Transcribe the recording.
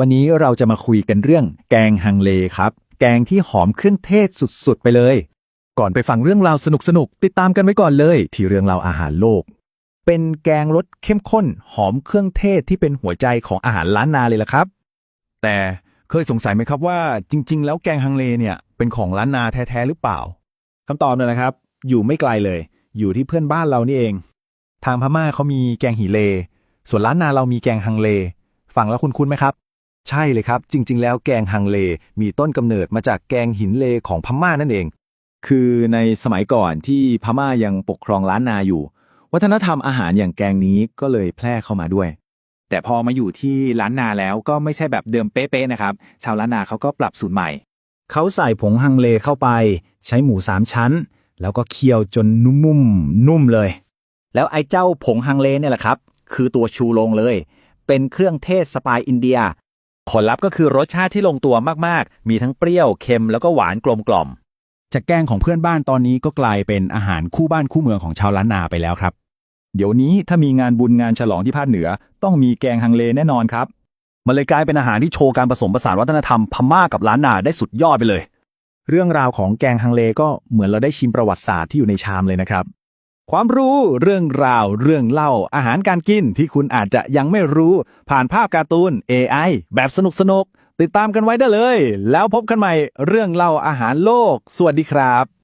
วันนี้เราจะมาคุยกันเรื่องแกงฮังเลครับ แกงที่หอมเครื่องเทศสุดๆ ไปเลย ก่อนไปฟังเรื่องราวสนุกๆติดตามกันไว้ก่อนเลย ที่เรื่องราวอาหารโลก เป็นแกงรสเข้มข้น หอมเครื่องเทศที่เป็นหัวใจของอาหารล้านนาเลยล่ะครับ แต่เคยสงสัยไหมครับว่า จริง ๆ แล้วแกงฮังเลเนี่ยเป็นของล้านนาแท้ๆหรือเปล่าคำตอบเนี่ยนะครับ อยู่ไม่ไกลเลย อยู่ที่เพื่อนบ้านเรานี่เอง ทางพม่าเขามีแกงหีเล ส่วนล้านนาเรามีแกงฮังเล ฟังแล้วคุ้นๆไหมครับ ใช่เลยครับ จริง ๆ แล้วแกงฮังเลมีต้นกำเนิดมาจากแกงหินเลของพม่านั่นเอง คือในสมัยก่อนที่พม่ายังปกครองล้านนาอยู่ วัฒนธรรมอาหารอย่างแกงนี้ก็เลยแพร่เข้ามาด้วย แต่พอมาอยู่ที่ล้านนาแล้วก็ไม่ใช่แบบเดิมเป๊ะๆนะครับ ชาวล้านนาเขาก็ปรับสูตรใหม่ เขาใส่ผงฮังเลเข้าไป ใช้หมูสามชั้น แล้วก็เคี่ยวจนนุ่มๆนุ่มเลย แล้วไอ้เจ้าผงฮังเลเนี่ยแหละครับ คือตัวชูโรงเลย เป็นเครื่องเทศสไตล์อินเดีย ผลลัพธ์ก็คือรสชาติที่ลงตัวมากๆ มีทั้งเปรี้ยว เค็ม แล้วก็หวานกลมกล่อม จากแกงของเพื่อนบ้านตอนนี้ก็กลายเป็นอาหารคู่บ้านคู่เมืองของชาวล้านนาไปแล้วครับ เดี๋ยวนี้ถ้ามีงานบุญงานฉลองที่ภาคเหนือ ต้องมีแกงฮังเลแน่นอนครับ มันเลยกลายเป็นอาหารที่โชว์การผสมผสานวัฒนธรรมพม่ากับล้านนาได้สุดยอดไปเลย เรื่องราวของแกงฮังเลก็เหมือนเราได้ชิมประวัติศาสตร์ที่อยู่ในชามเลยนะครับ ความรู้เรื่องราว เรื่องเล่าอาหารการกินที่คุณอาจจะยังไม่รู้ ผ่านภาพการ์ตูน AI แบบสนุกสนุกติดตามกันไว้ได้เลย แล้วพบกันใหม่เรื่องเล่าอาหารโลก สวัสดีครับ